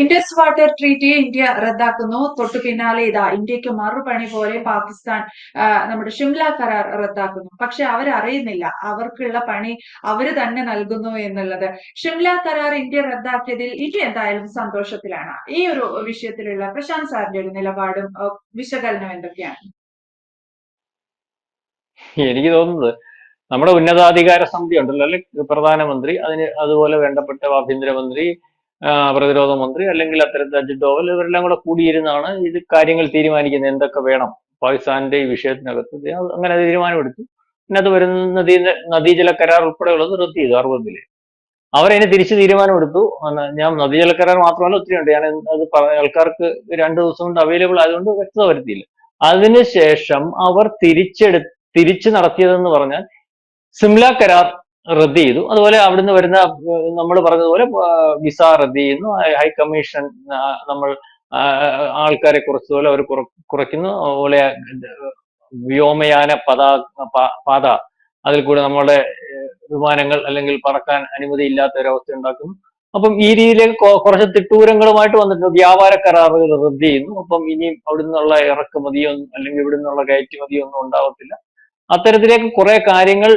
Indus water treaty India റദ്ദാക്കുന്നു. തൊട്ടു പിന്നാലെ ഇതാ ഇന്ത്യയ്ക്ക് മറുപണി പോലെ പാകിസ്ഥാൻ നമ്മുടെ ഷിംല കരാർ റദ്ദാക്കുന്നു. പക്ഷെ അവരറിയുന്നില്ല. അവർക്കുള്ള പണി അവർ തന്നെ നൽകുന്നു എന്നുള്ളത്. ഷിംല കരാർ ഇന്ത്യ റദ്ദാക്കിയതിൽ ഇന്ത്യ എന്തായാലും സന്തോഷത്തിലാണ്. ഈ ഒരു വിഷയത്തിലുള്ള പ്രശാന്ത് സാറിന്റെ ഒരു നിലപാടും വിശകലനം എന്തൊക്കെയാണ്? എനിക്ക് തോന്നുന്നത് നമ്മുടെ ഉന്നതാധികാര സമിതി ഉണ്ടല്ലോ അല്ലെ? പ്രധാനമന്ത്രി അതിന് അതുപോലെ വേണ്ടപ്പെട്ട ആഭ്യന്തരമന്ത്രി പ്രതിരോധ മന്ത്രി അല്ലെങ്കിൽ അത്തരത്തിൽ അജിത് ഡോവൽ ഇവരെല്ലാം കൂടെ കൂടിയിരുന്നാണ് ഇത് കാര്യങ്ങൾ തീരുമാനിക്കുന്നത്. എന്തൊക്കെ വേണം? പാകിസ്ഥാന്റെ ഈ വിഷയത്തിനകത്ത് അങ്ങനെ തീരുമാനമെടുത്തു. പിന്നെ അത് വരുന്ന നദീ നദീജല കരാർ ഉൾപ്പെടെയുള്ളത് റദ്ദ് ചെയ്തു അറുപതിൽ. അവരതിന് തിരിച്ച് തീരുമാനമെടുത്തു. ഞാൻ നദീജല കരാർ മാത്രമല്ല ഒത്തിരി ഉണ്ട്. ഞാൻ അത് ആൾക്കാർക്ക് രണ്ട് ദിവസം കൊണ്ട് അവൈലബിൾ ആയതുകൊണ്ട് വ്യക്തത വരുത്തിയില്ല. അതിനുശേഷം അവർ തിരിച്ചെടു തിരിച്ചു നടത്തിയതെന്ന് പറഞ്ഞാൽ സിംല കരാർ റദ്ദ് ചെയ്തു. അതുപോലെ അവിടുന്ന് വരുന്ന നമ്മൾ പറഞ്ഞതുപോലെ വിസ റദ്ദ് ചെയ്യുന്നു. ഹൈ- കമ്മീഷൻ നമ്മൾ ആൾക്കാരെ കുറച്ചതുപോലെ അവർ കുറയ്ക്കുന്നു. അതുപോലെ വ്യോമയാന പതാ പാത അതിൽ കൂടെ നമ്മളുടെ വിമാനങ്ങൾ അല്ലെങ്കിൽ പറക്കാൻ അനുമതി ഇല്ലാത്ത ഒരവസ്ഥ ഉണ്ടാക്കുന്നു. അപ്പം ഈ കൊ- കുറച്ച് തിട്ടൂരങ്ങളുമായിട്ട് വന്നിട്ട് വ്യാപാര കരാറുകൾ റദ്ദ് ചെയ്യുന്നു. അപ്പം ഇനിയും അവിടുന്നുള്ള ഇറക്കുമതിയോ അല്ലെങ്കിൽ ഇവിടുന്നുള്ള കയറ്റുമതിയോ ഒന്നും ഉണ്ടാവത്തില്ല. അത്തരത്തിലേക്ക് കുറെ കാര്യങ്ങൾ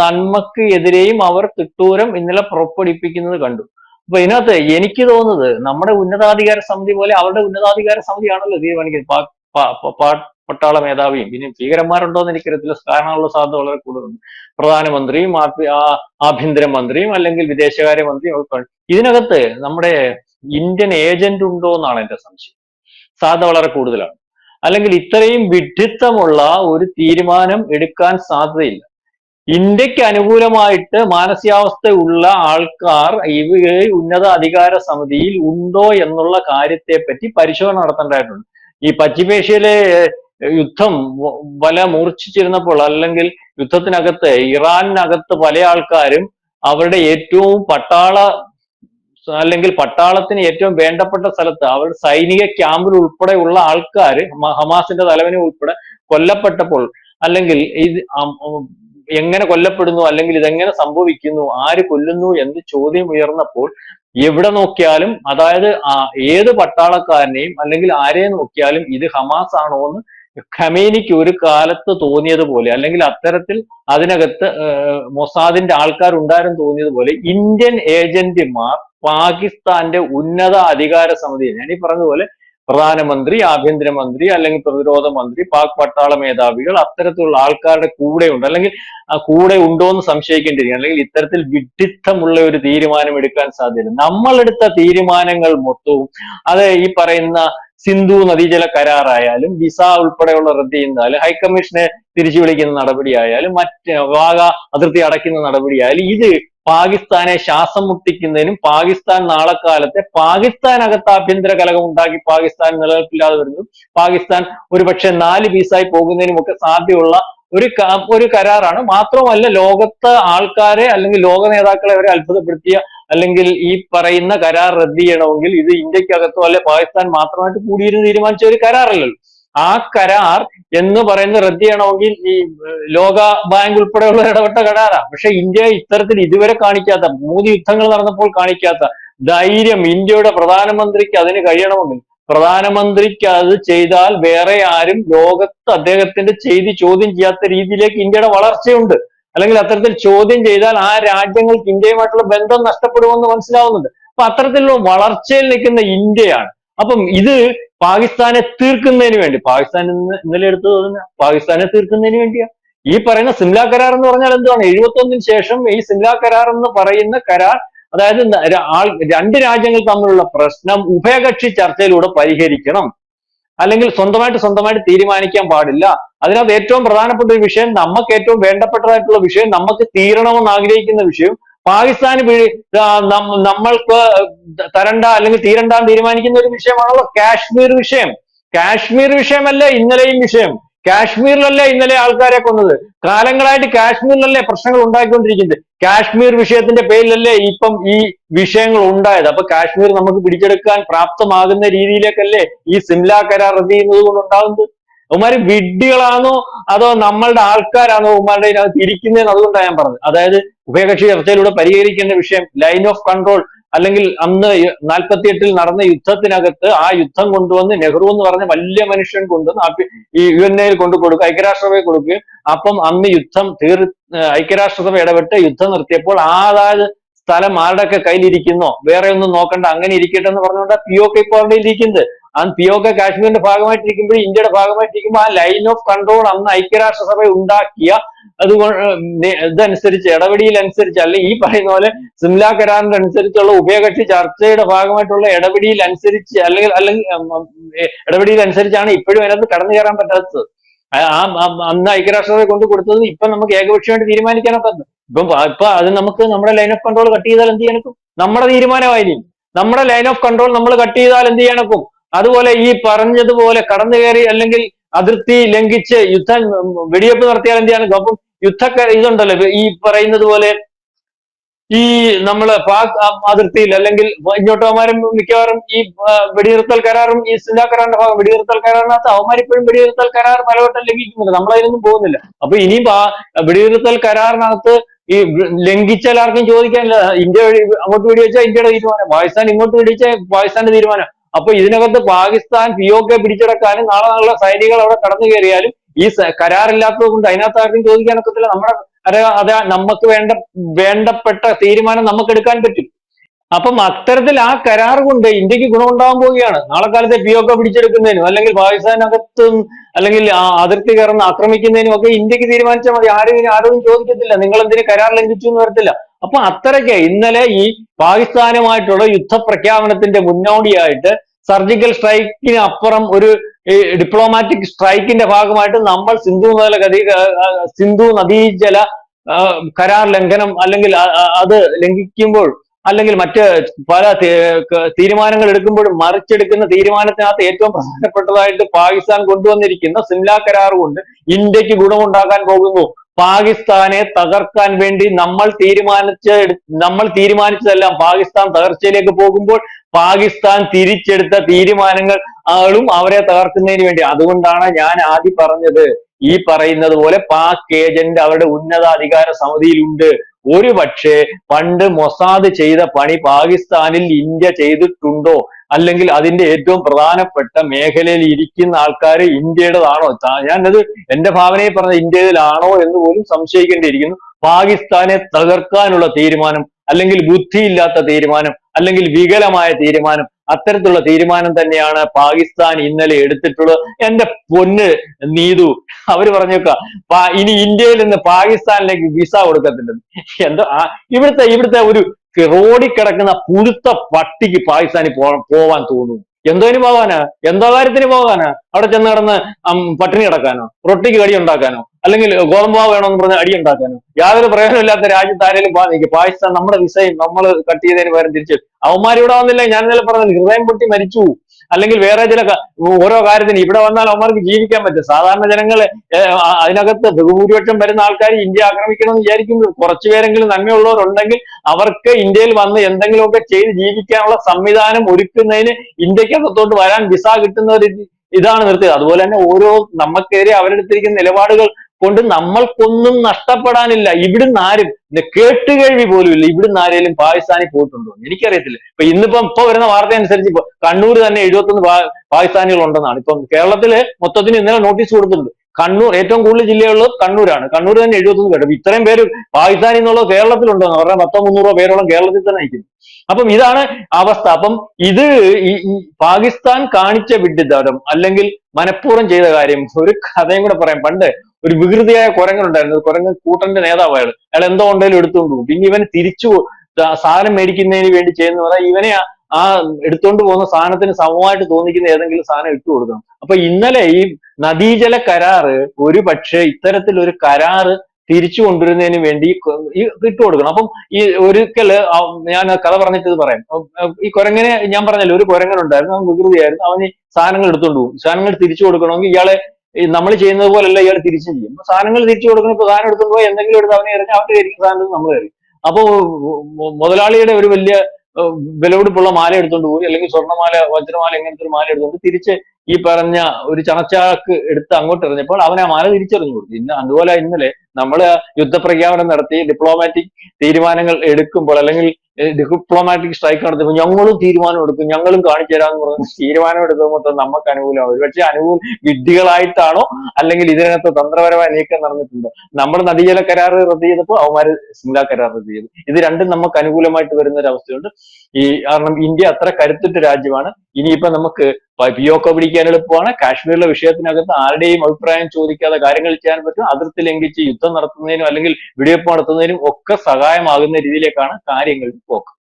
നന്മക്ക് എതിരെയും അവർ തിട്ടൂരം ഇന്നലെ പുറപ്പെടുവിപ്പിക്കുന്നത് കണ്ടു. അപ്പൊ ഇതിനകത്ത് എനിക്ക് തോന്നുന്നത് നമ്മുടെ ഉന്നതാധികാര സമിതി പോലെ അവരുടെ ഉന്നതാധികാര സമിതിയാണല്ലോ തീരുമാനിക്കുന്നത് പട്ടാള മേധാവിയും പിന്നെ ഭീകരന്മാരുണ്ടോ എന്ന് എനിക്കറിയത്തില്ല കാരണമുള്ള സാധ്യത വളരെ കൂടുതലുണ്ട്. പ്രധാനമന്ത്രിയും ആഭ്യന്തരമന്ത്രിയും അല്ലെങ്കിൽ വിദേശകാര്യ മന്ത്രിയും ഒക്കെ ഇതിനകത്ത് നമ്മുടെ ഇന്ത്യൻ ഏജന്റ് ഉണ്ടോ എന്നാണ് എന്റെ സംശയം. സാധ്യത വളരെ കൂടുതലാണ്. അല്ലെങ്കിൽ ഇത്രയും വിഡ്ഢിത്തമുള്ള ഒരു തീരുമാനം എടുക്കാൻ സാധ്യതയില്ല. ഇന്ത്യയ്ക്ക് അനുകൂലമായിട്ട് മാനസികാവസ്ഥ ഉള്ള ആൾക്കാർ ഇവ ഉന്നത അധികാര സമിതിയിൽ ഉണ്ടോ എന്നുള്ള കാര്യത്തെ പറ്റി പരിശോധന നടത്തേണ്ടതായിട്ടുണ്ട്. ഈ പശ്ചിമേഷ്യയിലെ യുദ്ധം വല മൂർച്ഛിച്ചിരുന്നപ്പോൾ അല്ലെങ്കിൽ യുദ്ധത്തിനകത്ത് ഇറാനിനകത്ത് പല ആൾക്കാരും അവരുടെ ഏറ്റവും പട്ടാള അല്ലെങ്കിൽ പട്ടാളത്തിന് ഏറ്റവും വേണ്ടപ്പെട്ട സ്ഥലത്ത് അവരുടെ സൈനിക ക്യാമ്പിൽ ഉൾപ്പെടെയുള്ള ആൾക്കാർ ഹമാസിന്റെ തലവനെ ഉൾപ്പെടെ കൊല്ലപ്പെട്ടപ്പോൾ അല്ലെങ്കിൽ ഇത് എങ്ങനെ കൊല്ലപ്പെടുന്നു അല്ലെങ്കിൽ ഇതെങ്ങനെ സംഭവിക്കുന്നു ആര് കൊല്ലുന്നു എന്ന് ചോദ്യം ഉയർന്നപ്പോൾ എവിടെ നോക്കിയാലും അതായത് ഏത് പട്ടാളക്കാരനെയും അല്ലെങ്കിൽ ആരെ നോക്കിയാലും ഇത് ഹമാസ് ആണോ എന്ന് ഖമേനിക്ക് ഒരു കാലത്ത് തോന്നിയതുപോലെ അല്ലെങ്കിൽ അത്തരത്തിൽ അതിനകത്ത് മൊസാദിന്റെ ആൾക്കാർ ഉണ്ടായിരുന്നു തോന്നിയതുപോലെ ഇന്ത്യൻ ഏജന്റുമാർ പാകിസ്ഥാന്റെ ഉന്നത അധികാര സമിതി. ഞാൻ ഈ പറഞ്ഞതുപോലെ പ്രധാനമന്ത്രി ആഭ്യന്തരമന്ത്രി അല്ലെങ്കിൽ പ്രതിരോധ മന്ത്രി പാക് പട്ടാള മേധാവികൾ അത്തരത്തിലുള്ള ആൾക്കാരുടെ ഉണ്ട്. അല്ലെങ്കിൽ കൂടെ ഉണ്ടോ എന്ന് സംശയിക്കേണ്ടിയിരിക്കും. അല്ലെങ്കിൽ ഇത്തരത്തിൽ വിഡിത്തമുള്ള ഒരു തീരുമാനം എടുക്കാൻ സാധ്യത നമ്മളെടുത്ത തീരുമാനങ്ങൾ മൊത്തവും അത് ഈ പറയുന്ന സിന്ധു നദീജല കരാറായാലും വിസ ഉൾപ്പെടെയുള്ള റദ്ദ് ചെയ്യുന്നാലും ഹൈക്കമ്മീഷനെ തിരിച്ചു വിളിക്കുന്ന നടപടിയായാലും മറ്റ് വാഗ അതിർത്തി അടയ്ക്കുന്ന നടപടിയായാലും ഇത് പാകിസ്ഥാനെ ശ്വാസം മുട്ടിക്കുന്നതിനും പാകിസ്ഥാൻ നാളെ കാലത്തെ പാകിസ്ഥാനകത്ത് ആഭ്യന്തര കലകം ഉണ്ടാക്കി പാകിസ്ഥാൻ നിലനിൽപ്പില്ലാതെ വരുന്നതും പാകിസ്ഥാൻ ഒരുപക്ഷെ നാല് പീസായി പോകുന്നതിനും ഒക്കെ സാധ്യതയുള്ള ഒരു ഒരു കരാറാണ്. മാത്രമല്ല ലോകത്ത് ആൾക്കാരെ അല്ലെങ്കിൽ ലോക നേതാക്കളെ അവരെ അത്ഭുതപ്പെടുത്തിയ അല്ലെങ്കിൽ ഈ പറയുന്ന കരാർ റദ്ദ് ചെയ്യണമെങ്കിൽ ഇത് ഇന്ത്യക്കകത്തോ അല്ലെ പാകിസ്ഥാൻ മാത്രമായിട്ട് കൂടിയിരുന്ന് തീരുമാനിച്ച ഒരു കരാറല്ലല്ലോ. ആ കരാർ എന്ന് പറയുന്നത് റദ്ദ് ചെയ്യണമെങ്കിൽ ഈ ലോക ബാങ്ക് ഉൾപ്പെടെയുള്ള ഇടപെട്ട കരാറാണ് പക്ഷെ ഇന്ത്യ ഇത്തരത്തിൽ ഇതുവരെ കാണിക്കാത്ത മൂന്ന് യുദ്ധങ്ങൾ നടന്നപ്പോൾ കാണിക്കാത്ത ധൈര്യം ഇന്ത്യയുടെ പ്രധാനമന്ത്രിക്ക് അതിന് കഴിയണമെങ്കിൽ പ്രധാനമന്ത്രിക്ക് അത് ചെയ്താൽ വേറെ ആരും ലോകത്ത് അദ്ദേഹത്തിന്റെ ചെയ്തി ചോദ്യം ചെയ്യാത്ത രീതിയിലേക്ക് ഇന്ത്യയുടെ വളർച്ചയുണ്ട്. അല്ലെങ്കിൽ അത്തരത്തിൽ ചോദ്യം ചെയ്താൽ ആ രാജ്യങ്ങൾക്ക് ഇന്ത്യയുമായിട്ടുള്ള ബന്ധം നഷ്ടപ്പെടുമെന്ന് മനസ്സിലാവുന്നുണ്ട്. അപ്പൊ അത്തരത്തിലുള്ള വളർച്ചയിൽ നിൽക്കുന്ന ഇന്ത്യയാണ്. അപ്പം ഇത് പാകിസ്ഥാനെ തീർക്കുന്നതിന് വേണ്ടി. പാകിസ്ഥാൻ ഇന്ന് ഇന്നലെ എടുത്തു തോന്നുന്ന. പാകിസ്ഥാനെ തീർക്കുന്നതിന് വേണ്ടിയാ. ഈ പറയുന്ന സിംല കരാർ എന്ന് പറഞ്ഞാൽ എന്താണ് എഴുപത്തൊന്നിന് ശേഷം ഈ സിംല കരാർ എന്ന് പറയുന്ന കരാർ അതായത് രണ്ട് രാജ്യങ്ങൾ തമ്മിലുള്ള പ്രശ്നം ഉഭയകക്ഷി ചർച്ചയിലൂടെ പരിഹരിക്കണം. അല്ലെങ്കിൽ സ്വന്തമായിട്ട് സ്വന്തമായിട്ട് തീരുമാനിക്കാൻ പാടില്ല. അതിനകത്ത് ഏറ്റവും പ്രധാനപ്പെട്ട ഒരു വിഷയം നമുക്ക് ഏറ്റവും വേണ്ടപ്പെട്ടതായിട്ടുള്ള വിഷയം നമുക്ക് തീരണമെന്ന് ആഗ്രഹിക്കുന്ന വിഷയം പാകിസ്ഥാന് വീ- നമ്മൾക്ക് തരണ്ട അല്ലെങ്കിൽ തീരണ്ടാന്ന് തീരുമാനിക്കുന്ന ഒരു വിഷയമാണല്ലോ കാശ്മീർ വിഷയം. കാശ്മീർ വിഷയമല്ല ഇന്നലെയും വിഷയം. കാശ്മീരിലല്ലേ ഇന്നലെ ആൾക്കാരെ കൊന്നത്? കാലങ്ങളായിട്ട് കാശ്മീരിലല്ലേ പ്രശ്നങ്ങൾ ഉണ്ടാക്കിക്കൊണ്ടിരിക്കുന്നത്? കാശ്മീർ വിഷയത്തിന്റെ പേരിലല്ലേ ഇപ്പം ഈ വിഷയങ്ങൾ ഉണ്ടായത്? അപ്പൊ കാശ്മീർ നമുക്ക് പിടിച്ചെടുക്കാൻ പ്രാപ്തമാകുന്ന രീതിയിലേക്കല്ലേ ഈ സിംല കരാർ റദ്ദ് ചെയ്യുന്നത് കൊണ്ട് അവന്മാര് വിഡ്ഢികളാണോ അതോ നമ്മളുടെ ആൾക്കാരാണോ ഉമാരുടെ ഇതിനകത്ത് ഇരിക്കുന്നതെന്ന് അതുകൊണ്ടാണ് ഞാൻ പറഞ്ഞത്. അതായത് ഉഭയകക്ഷി ചർച്ചയിലൂടെ പരിഹരിക്കേണ്ട വിഷയം ലൈൻ ഓഫ് കൺട്രോൾ അല്ലെങ്കിൽ അന്ന് നാൽപ്പത്തി എട്ടിൽ നടന്ന യുദ്ധത്തിനകത്ത് ആ യുദ്ധം കൊണ്ടുവന്ന് നെഹ്റു എന്ന് പറഞ്ഞ വലിയ മനുഷ്യൻ കൊണ്ടുവന്ന് ഈ യു എൻ എയിൽ കൊണ്ടു കൊടുക്കുക ഐക്യരാഷ്ട്രസഭയിൽ കൊടുക്കുകയും അപ്പം അന്ന് യുദ്ധം തീർ ഐക്യരാഷ്ട്രസഭ ഇടപെട്ട് യുദ്ധം നിർത്തിയപ്പോൾ ആ അതായത് സ്ഥലം ആരുടെയൊക്കെ കയ്യിലിരിക്കുന്നോ? വേറെ ഒന്നും നോക്കണ്ട അങ്ങനെ ഇരിക്കട്ടെ എന്ന് പറഞ്ഞുകൊണ്ട് പി ഒ കെ ഇരിക്കുന്നത്. ആ പി ഒ കെ കാശ്മീരിന്റെ ഭാഗമായിട്ടിരിക്കുമ്പോൾ ഇന്ത്യയുടെ ഭാഗമായിട്ടിരിക്കുമ്പോൾ ആ ലൈൻ ഓഫ് കൺട്രോൾ അന്ന് ഐക്യരാഷ്ട്രസഭ ഉണ്ടാക്കിയ നെ- ഇതനുസരിച്ച് ഇടപെടിയിൽ അനുസരിച്ച് അല്ലെ ഈ പറയുന്ന പോലെ സിംല കരാറിന്റെ അനുസരിച്ചുള്ള ഉഭയകക്ഷി ചർച്ചയുടെ ഭാഗമായിട്ടുള്ള ഇടപെടിയിൽ അനുസരിച്ച് അല്ലെങ്കിൽ അല്ലെങ്കിൽ ഇടപെടിയിൽ അനുസരിച്ചാണ് ഇപ്പോഴും അതിനകത്ത് കടന്നു കയറാൻ പറ്റാത്തത്. ആ അന്ന് ഐക്യരാഷ്ട്രസഭ കൊണ്ട് കൊടുത്തത് ഇപ്പൊ നമുക്ക് ഏകപക്ഷീയമായിട്ട് തീരുമാനിക്കാനൊക്കെ ഇപ്പം ഇപ്പൊ അത് നമുക്ക് നമ്മുടെ ലൈൻ ഓഫ് കൺട്രോൾ കട്ട് ചെയ്താൽ എന്ത് ചെയ്യാനൊക്കും നമ്മുടെ തീരുമാനമായിരിക്കും. നമ്മുടെ ലൈൻ ഓഫ് കൺട്രോൾ നമ്മൾ കട്ട് ചെയ്താൽ എന്ത് ചെയ്യാനൊക്കും അതുപോലെ ഈ പറഞ്ഞതുപോലെ കടന്നു കയറി അല്ലെങ്കിൽ അതിർത്തി ലംഘിച്ച് യുദ്ധം വെടിവെപ്പ് നടത്തിയാൽ എന്ത് ചെയ്യാനൊക്കും അപ്പം യുദ്ധക്ക ഇതുണ്ടല്ലോ ഈ പറയുന്നത് പോലെ ഈ നമ്മൾ പാക് അതിർത്തിയിൽ അല്ലെങ്കിൽ ഇങ്ങോട്ടവന്മാരും മിക്കവാറും ഈ വെടിനിർത്തൽ കരാറും ഈ സിന്ധാ കരാറിന്റെ ഭാഗം. വെടിനിർത്തൽ കരാറിനകത്ത് അവന്മാരിപ്പോഴും വെടിനിർത്തൽ കരാർ പലവട്ടം ലംഘിക്കുന്നുണ്ട്. നമ്മൾ അതിനൊന്നും പോകുന്നില്ല. അപ്പൊ ഇനിയും വെടിനിർത്തൽ കരാറിനകത്ത് ഈ ലംഘിച്ചാൽ ആർക്കും ചോദിക്കാനില്ല. ഇന്ത്യ അങ്ങോട്ട് വെടിവെച്ചാൽ ഇന്ത്യയുടെ തീരുമാനം. പാകിസ്ഥാൻ ഇങ്ങോട്ട് വെടിവെച്ചാൽ പാകിസ്ഥാന്റെ തീരുമാനം. അപ്പൊ ഇതിനകത്ത് പാകിസ്ഥാൻ പി ഒ കെ പിടിച്ചെടുക്കാനും നാളെ നാളെ സൈനികൾ അവിടെ കടന്നു കയറിയാലും ഈ കരാറില്ലാത്തത് കൊണ്ട് അതിനകത്ത് ആർക്കും ചോദിക്കാനൊക്കത്തില്ല നമ്മുടെ അത് നമുക്ക് വേണ്ട വേണ്ടപ്പെട്ട തീരുമാനം നമുക്ക് എടുക്കാൻ പറ്റും. അപ്പം അത്തരത്തിൽ ആ കരാർ കൊണ്ട് ഇന്ത്യയ്ക്ക് ഗുണമുണ്ടാകാൻ പോവുകയാണ്. നാളെ കാലത്തെ പി ഒക്കെ പിടിച്ചെടുക്കുന്നതിനും അല്ലെങ്കിൽ പാകിസ്ഥാനകത്തും അല്ലെങ്കിൽ അതിർത്തി കയറുന്ന ആക്രമിക്കുന്നതിനും ഒക്കെ ഇന്ത്യയ്ക്ക് തീരുമാനിച്ചാൽ മതി. ആരും ആരോടും ചോദിക്കത്തില്ല. നിങ്ങൾ എന്തിനു കരാർ ലംഘിച്ചു എന്ന് വരത്തില്ല. അപ്പൊ അത്രയ്ക്ക് ഇന്നലെ ഈ പാകിസ്ഥാനുമായിട്ടുള്ള യുദ്ധപ്രഖ്യാപനത്തിന്റെ മുന്നോടിയായിട്ട് സർജിക്കൽ സ്ട്രൈക്കിന് അപ്പുറം ഒരു ഡിപ്ലോമാറ്റിക് സ്ട്രൈക്കിന്റെ ഭാഗമായിട്ട് നമ്മൾ സിന്ധു ഗതി സിന്ധു നദീജല കരാർ ലംഘനം അല്ലെങ്കിൽ അത് ലംഘിക്കുമ്പോൾ അല്ലെങ്കിൽ മറ്റ് പല തീരുമാനങ്ങൾ എടുക്കുമ്പോഴും മറിച്ചെടുക്കുന്ന തീരുമാനത്തിനകത്ത് ഏറ്റവും പ്രധാനപ്പെട്ടതായിട്ട് പാകിസ്ഥാൻ കൊണ്ടുവന്നിരിക്കുന്ന സിംല കരാർ കൊണ്ട് ഇന്ത്യയ്ക്ക് ഗുണമുണ്ടാക്കാൻ പോകുന്നു. പാകിസ്ഥാനെ തകർക്കാൻ വേണ്ടി നമ്മൾ തീരുമാനിച്ച നമ്മൾ തീരുമാനിച്ചതെല്ലാം പാകിസ്ഥാൻ തകർച്ചയിലേക്ക് പോകുമ്പോൾ പാകിസ്ഥാൻ തിരിച്ചെടുത്ത തീരുമാനങ്ങൾ ആളും അവരെ തകർക്കുന്നതിന് വേണ്ടി. അതുകൊണ്ടാണ് ഞാൻ ആദ്യം പറഞ്ഞത്. ഈ പറയുന്നത് പോലെ പാക് ഏജന്റ് അവരുടെ ഉന്നതാധികാര സമിതിയിലുണ്ട്. ഒരു പക്ഷേ പണ്ട് മൊസാദ് ചെയ്ത പണി പാകിസ്ഥാനിൽ ഇന്ത്യ ചെയ്തിട്ടുണ്ടോ? അല്ലെങ്കിൽ അതിന്റെ ഏറ്റവും പ്രധാനപ്പെട്ട മേഖലയിൽ ഇരിക്കുന്ന ആൾക്കാർ ഇന്ത്യയുടേതാണോ? ഞാനത് എന്റെ ഭാവനയിൽ പറഞ്ഞ ഇന്ത്യയിലാണോ എന്ന് പോലും സംശയിക്കേണ്ടിയിരിക്കുന്നു. പാകിസ്ഥാനെ തകർക്കാനുള്ള തീരുമാനം അല്ലെങ്കിൽ ബുദ്ധിയില്ലാത്ത തീരുമാനം അല്ലെങ്കിൽ വികലമായ തീരുമാനം അത്തരത്തിലുള്ള തീരുമാനം തന്നെയാണ് പാകിസ്ഥാൻ ഇന്നലെ എടുത്തിട്ടുള്ളത്. എന്റെ പൊന്ന് നീതു അവർ പറഞ്ഞേക്ക ഇനി ഇന്ത്യയിൽ നിന്ന് പാകിസ്ഥാനിലേക്ക് വിസ കൊടുക്കത്തില്ലെന്ന്. എന്തോ ഇവിടുത്തെ ഇവിടുത്തെ ഒരു റോഡിൽ കിടക്കുന്ന പുഴുത്ത പട്ടിക്ക് പാകിസ്ഥാനിൽ പോവാൻ തോന്നുന്നു എന്തോന് പോകാനാ? എന്തോ കാര്യത്തിന് പോകാനാ? അവിടെ ചെന്ന് കിടന്ന് പട്ടിണി കിടക്കാനോ? റൊട്ടിക്ക് കടി ഉണ്ടാക്കാനോ? അല്ലെങ്കിൽ ഗോതമ്പാവ് വേണമെന്ന് പറഞ്ഞ് അടി ഉണ്ടാക്കാനോ? യാതൊരു പ്രയോജനമില്ലാത്ത രാജ്യത്ത് ആരെങ്കിലും പോകാൻ പാകിസ്ഥാൻ നമ്മുടെ വിസയും നമ്മൾ കട്ട് ചെയ്തതിന് പകരം തിരിച്ച്. അവന്മാർ ഇവിടെ വന്നില്ല? ഞാൻ ഇന്നലെ പറഞ്ഞു ഹൃദയം പൊട്ടി മരിച്ചു. അല്ലെങ്കിൽ വേറെ ചില ഓരോ കാര്യത്തിന് ഇവിടെ വന്നാൽ അവന്മാർക്ക് ജീവിക്കാൻ പറ്റും. സാധാരണ ജനങ്ങൾ അതിനകത്ത് ബഹുഭൂരിപക്ഷം വരുന്ന ആൾക്കാർ ഇന്ത്യ ആക്രമിക്കണം എന്ന് വിചാരിക്കുമ്പോൾ കുറച്ചുപേരെങ്കിലും നന്മയുള്ളവരുണ്ടെങ്കിൽ അവർക്ക് ഇന്ത്യയിൽ വന്ന് എന്തെങ്കിലുമൊക്കെ ചെയ്ത് ജീവിക്കാനുള്ള സംവിധാനം ഒരുക്കുന്നതിന് ഇന്ത്യക്കകത്തോട്ട് വരാൻ വിസ കിട്ടുന്ന ഒരു ഇതാണ് നിർത്തിയത്. അതുപോലെ തന്നെ ഓരോ നമുക്കെതിരെ അവരെടുത്തിരിക്കുന്ന നിലപാടുകൾ കൊണ്ട് നമ്മൾക്കൊന്നും നഷ്ടപ്പെടാനില്ല. ഇവിടുന്ന് ആരും കേട്ടുകേൾവി പോലും ഇല്ല. ഇവിടുന്ന് ആരെങ്കിലും പാകിസ്ഥാനിൽ പോയിട്ടുണ്ടോ എനിക്കറിയത്തില്ല. ഇപ്പൊ ഇന്നിപ്പം ഇപ്പൊ വരുന്ന വാർത്ത അനുസരിച്ച് ഇപ്പൊ കണ്ണൂർ തന്നെ എഴുപത്തൊന്ന് പാകിസ്ഥാനികൾ ഉണ്ടെന്നാണ് ഇപ്പം കേരളത്തിൽ മൊത്തത്തിന് ഇന്നലെ നോട്ടീസ് കൊടുത്തിട്ടുണ്ട്. കണ്ണൂർ ഏറ്റവും കൂടുതൽ ജില്ലയുള്ളത് കണ്ണൂരാണ്. കണ്ണൂർ തന്നെ എഴുപത്തൊന്ന് കേട്ടു ഇത്രയും പേര് പാകിസ്ഥാനിൽ നിന്നുള്ള കേരളത്തിലുണ്ടോ എന്ന് പറഞ്ഞാൽ പത്തോ മുന്നൂറോ പേരോളം കേരളത്തിൽ തന്നെ അയക്കുന്നു അപ്പം ഇതാണ് അവസ്ഥ. അപ്പം ഇത് ഈ പാകിസ്ഥാൻ കാണിച്ച വിഡ്ഢിത്തരം അല്ലെങ്കിൽ മനഃപൂർവം ചെയ്ത കാര്യം ഒരു കഥയും കൂടെ പറയാം. പണ്ട് ഒരു വികൃതിയായ കുരങ്ങനുണ്ടായിരുന്നു കുരങ്ങൻ കൂട്ടന്റെ നേതാവ് അയാൾ അയാൾ എന്തോ ഉണ്ടെങ്കിലും എടുത്തുകൊണ്ട് പോകും. പിന്നെ ഇവൻ തിരിച്ചു സാധനം മേടിക്കുന്നതിന് വേണ്ടി ചെയ്യുന്ന പറഞ്ഞാൽ ഇവനെ ആ- എടുത്തുകൊണ്ട് പോകുന്ന സാധനത്തിന് സമമായിട്ട് തോന്നിക്കുന്ന ഏതെങ്കിലും സാധനം ഇട്ടു കൊടുക്കണം. അപ്പൊ ഇന്നലെ ഈ നദീജല കരാറ് ഒരു പക്ഷേ ഇത്തരത്തിലൊരു കരാറ് തിരിച്ചു കൊണ്ടുവരുന്നതിന് വേണ്ടി ഈ ഇട്ടു കൊടുക്കണം. അപ്പം ഈ ഒരിക്കൽ ഞാൻ കഥ പറഞ്ഞിട്ട് ഇത് പറയാം. ഈ കുരങ്ങനെ ഞാൻ പറഞ്ഞല്ലോ ഒരു കുരങ്ങനുണ്ടായിരുന്നു. അവൻ വികൃതിയായിരുന്നു. അവന് സാധനങ്ങൾ എടുത്തുകൊണ്ട് പോകും. സാധനങ്ങൾ തിരിച്ചു കൊടുക്കണമെങ്കിൽ ഇയാളെ നമ്മൾ ചെയ്യുന്നത് പോലല്ല ഇയാൾ തിരിച്ചും ചെയ്യും. സാധനങ്ങൾ തിരിച്ചു കൊടുക്കുന്ന ഇപ്പൊ സാധനം എടുത്തുകൊണ്ട് പോയി എന്തെങ്കിലും എടുത്ത് അവനെ എറിഞ്ഞ് അവന്റെ കയ്യിരിക്കുന്ന സാധനം നമ്മൾ കയറി അപ്പൊ മുതലാളിയുടെ ഒരു വലിയ വിലപിടിപ്പുള്ള മാല എടുത്തുകൊണ്ട് പോയി അല്ലെങ്കിൽ സ്വർണമാല വജ്രമാല ഇങ്ങനത്തെ ഒരു മാല എടുത്തുകൊണ്ട് തിരിച്ച് ഈ പറഞ്ഞ ഒരു ചണച്ചാക്ക് എടുത്ത് അങ്ങോട്ട് എറിഞ്ഞപ്പോൾ അവൻ ആ മാല തിരിച്ചെറിഞ്ഞു കൊടുത്തു. ഇന്ന് അതുപോലെ ഇന്നലെ നമ്മൾ യുദ്ധപ്രഖ്യാപനം നടത്തി ഡിപ്ലോമാറ്റിക് തീരുമാനങ്ങൾ എടുക്കുമ്പോൾ അല്ലെങ്കിൽ ഡിപ്ലോമാറ്റിക് സ്ട്രൈക്ക് നടത്തുമ്പോൾ ഞങ്ങളും തീരുമാനം എടുക്കും ഞങ്ങളും കാണിച്ചു തരാമെന്ന് പറഞ്ഞ് തീരുമാനം എടുക്കുമ്പോൾ മൊത്തം നമുക്ക് അനുകൂലമാവും. ഒരുപക്ഷെ അനുകൂല വിഡ്ഢികളായിട്ടാണോ അല്ലെങ്കിൽ ഇതിനകത്ത് തന്ത്രപരമായ നീക്കം നടന്നിട്ടുണ്ടോ. നമ്മൾ നദീജല കരാർ റദ്ദ് ചെയ്തപ്പോൾ അവന്മാര് സിംല കരാർ റദ്ദ് ചെയ്തു. ഇത് രണ്ടും നമുക്ക് അനുകൂലമായിട്ട് വരുന്ന ഒരു അവസ്ഥയുണ്ട്. ഈ കാരണം ഇന്ത്യ അത്ര കരുത്തിട്ട് രാജ്യമാണ്. ഇനിയിപ്പോ നമുക്ക് പി ഒ ഒക്കെ പിടിക്കാൻ എളുപ്പമാണ്. കാശ്മീരിലെ വിഷയത്തിനകത്ത് ആരുടെയും അഭിപ്രായം ചോദിക്കാതെ കാര്യങ്ങൾ ചെയ്യാൻ പറ്റും. അതിർത്തി ലംഘിച്ച് യുദ്ധം നടത്തുന്നതിനും അല്ലെങ്കിൽ വെടിവെപ്പ് നടത്തുന്നതിനും ഒക്കെ സഹായമാകുന്ന രീതിയിലേക്കാണ് കാര്യങ്ങൾ പോക്ക്.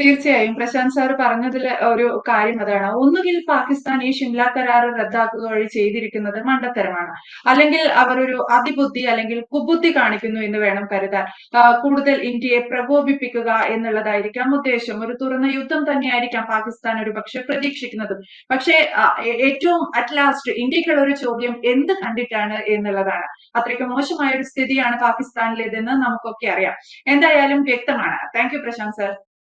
തീർച്ചയായും പ്രശാന്ത് സാർ പറഞ്ഞതിൽ ഒരു കാര്യം അതാണ്. ഒന്നുകിൽ പാകിസ്ഥാൻ ഈ ഷിംല കരാർ റദ്ദാക്കുക വഴി ചെയ്തിരിക്കുന്നത് മണ്ടത്തരമാണ്. അല്ലെങ്കിൽ അവർ ഒരു അതിബുദ്ധി അല്ലെങ്കിൽ കുബുദ്ധി കാണിക്കുന്നു എന്ന് വേണം കരുതാൻ. കൂടുതൽ ഇന്ത്യയെ പ്രകോപിപ്പിക്കുക എന്നുള്ളതായിരിക്കാം ഉദ്ദേശം. ഒരു തുറന്ന യുദ്ധം തന്നെയായിരിക്കാം പാകിസ്ഥാൻ ഒരു പക്ഷെ പ്രതീക്ഷിക്കുന്നതും. പക്ഷേ ഏറ്റവും അറ്റ് ലാസ്റ്റ് ഇന്ത്യക്കുള്ള ഒരു ചോദ്യം എന്ത് കണ്ടിട്ടാണ് എന്നുള്ളതാണ്. അത്രയ്ക്ക് മോശമായ ഒരു സ്ഥിതിയാണ് പാകിസ്ഥാനിലേതെന്ന് നമുക്കൊക്കെ അറിയാം. എന്തായാലും വ്യക്തമാണ്. Thank you Prashanth sir.